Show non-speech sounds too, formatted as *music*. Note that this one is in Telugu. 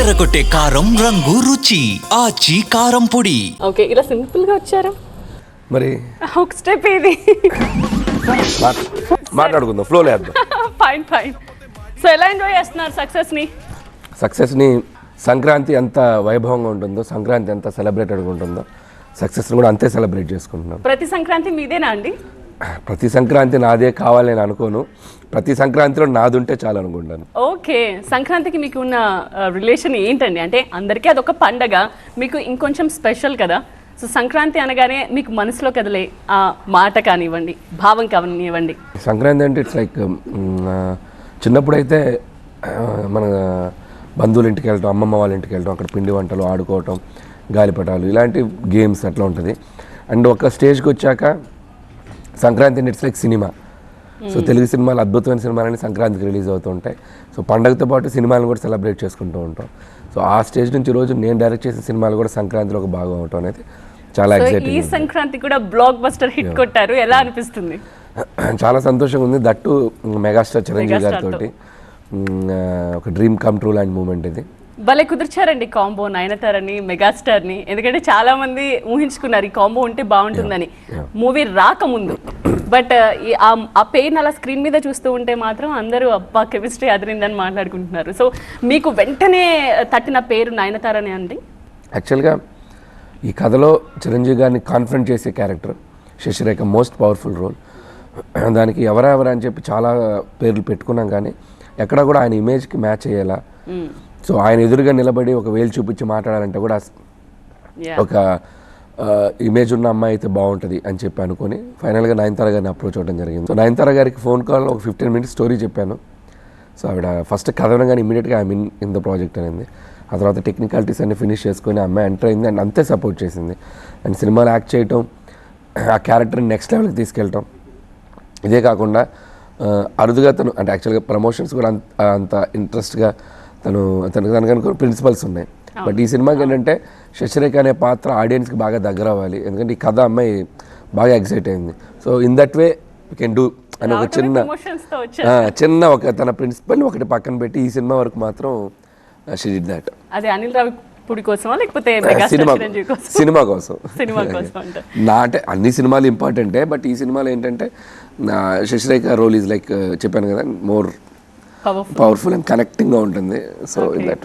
అదరగొట్టే కారం రంగు రుచి ఆచి కారం పొడి. ఓకే ఇలా సింపుల్గా వచ్చారు. మరి ఒక స్టెప్ ఇది. మాట్- మాట్లాడుకుందాం ఫ్లో లేద్దాం ఫైన్ ఫైన్ సో ఎలా ఎంజాయ్ చేస్తున్నారు సక్సెస్ని సక్సెస్ని సంక్రాంతి ఎంత వైభవంగా ఉంటుందో సంక్రాంతి ఎంత సెలబ్రేటెడ్గా ఉంటుందో సక్సెస్ని కూడా అంతే సెలబ్రేట్ చేసుకుంటున్నాం. ప్రతి సంక్రాంతి మీదేనా అండి? ప్రతి సంక్రాంతి నాదే కావాలని నేను అనుకోను. ప్రతి సంక్రాంతిలో నాది ఉంటే చాలు అనుకుంటాను. ఓకే. సంక్రాంతికి మీకు ఉన్న రిలేషన్ ఏంటండి? అంటే అందరికీ అదొక పండగ. మీకు ఇంకొంచెం స్పెషల్ కదా? సో సంక్రాంతి అనగానే మీకు మనసులో కదిలే ఆ మాట కానివ్వండి భావం కానివ్వండి. సంక్రాంతి అంటే ఇట్స్ లైక్ చిన్నప్పుడైతే ఆ, మన బంధువుల ఇంటికి వెళ్ళటం అమ్మమ్మ వాళ్ళ ఇంటికి వెళ్ళటం అక్కడ పిండి వంటలు ఆడుకోవటం గాలిపటాలు ఇలాంటి గేమ్స్ అట్లా ఉంటుంది. అండ్ ఒక స్టేజ్కి వచ్చాక సంక్రాంతి ఇట్స్ లైక్ సినిమా. సో తెలుగు సినిమాలు అద్భుతమైన సినిమాలన్నీ సంక్రాంతికి రిలీజ్ అవుతూ ఉంటాయి సో పండగతో పాటు సినిమాలను కూడా సెలబ్రేట్ చేసుకుంటూ ఉంటాం. సో ఆ స్టేజ్ నుంచి రోజు నేను డైరెక్ట్ చేసిన సినిమాలు కూడా సంక్రాంతిలో ఒక భాగం అవటం అనేది చాలా సో ఈ ఎక్సైటింగ్ సంక్రాంతి కూడా బ్లాక్ బస్టర్ హిట్ కొట్టారు. ఎలా అనిపిస్తుంది? చాలా సంతోషంగా ఉంది. దట్టు మెగాస్టార్ చిరంజీవి గారితో ఒక డ్రీమ్ కమ్ ట్రూ లాంటి మూమెంట్ ఇది. భలే కుదిర్చారండి కాంబో నయనతారని మెగాస్టార్ని ఎందుకంటే చాలా మంది ఊహించుకున్నారు ఈ కాంబో ఉంటే బాగుంటుందని. మూవీ రాకముందు. బట్ ఆ పెయిన్ అలా స్క్రీన్ మీద చూస్తూ ఉంటే మాత్రం అందరూ అబ్బా కెమిస్ట్రీ అదిరిందని మాట్లాడుకుంటున్నారు. సో మీకు వెంటనే తట్టిన పేరు నయనతారని అండి? యాక్చువల్గా ఈ కథలో చిరంజీవి గారిని కాన్ఫరెంట్ చేసే character Sasirekha most powerful role. దానికి ఎవరా ఎవరా అని చెప్పి చాలా పేర్లు పెట్టుకున్నాం కానీ ఎక్కడ కూడా ఆయన ఇమేజ్కి మ్యాచ్ అయ్యేలా సో ఆయన ఎదురుగా నిలబడి ఒక వేలు చూపించి మాట్లాడాలంటే కూడా. ఒక ఇమేజ్ ఉన్న అమ్మాయి అయితే బాగుంటుంది అని చెప్పి అనుకొని ఫైనల్గా నయనతార గారిని అప్రోచ్ అవ్వడం జరిగింది. సో నయనతార గారికి ఫోన్ కాల్ ఒక ఫిఫ్టీన్ మినిట్స్ స్టోరీ చెప్పాను. సో ఆవిడ ఫస్ట్ కథ కానీ ఇమీడియట్గా I mean in the project అనేది. ఆ తర్వాత టెక్నికాలిటీస్ అన్ని ఫినిష్ చేసుకొని అమ్మాయి ఎంటర్ అయింది అండ్ అంతే సపోర్ట్ చేసింది. అండ్ సినిమాలో యాక్ట్ చేయటం ఆ క్యారెక్టర్ని నెక్స్ట్ లెవెల్కి తీసుకెళ్ళటం. ఇదే కాకుండా అరుదుగా తను అంటే యాక్చువల్గా ప్రమోషన్స్ కూడా అంత అంత ఇంట్రెస్ట్గా తను తనకు తనకు ప్రిన్సిపల్స్ ఉన్నాయి. బట్ ఈ సినిమాకి ఏంటంటే శశిరేఖ అనే పాత్ర ఆడియన్స్కి బాగా దగ్గర అవ్వాలి ఎందుకంటే ఈ కథ అమ్మాయి బాగా ఎక్సైట్ అయింది. So in that way you can do అని ఒక చిన్న చిన్న ఒక తన ప్రిన్సిపల్ని ఒకటి పక్కన పెట్టి ఈ సినిమా వరకు మాత్రం షీ డిడ్ దాట్ అదే అనిల్ రావిపూడి కోసమా లేకపోతే సినిమా సినిమా కోసం. సినిమా కోసం *laughs* నా అంటే అన్ని సినిమాలు ఇంపార్టెంటే బట్ ఈ సినిమాలో ఏంటంటే శశిరేఖ రోల్ ఈజ్ లైక్ చెప్పాను కదా మోర్ పవర్ఫుల్ అండ్ కనెక్టింగ్గా ఉంటుంది. So in that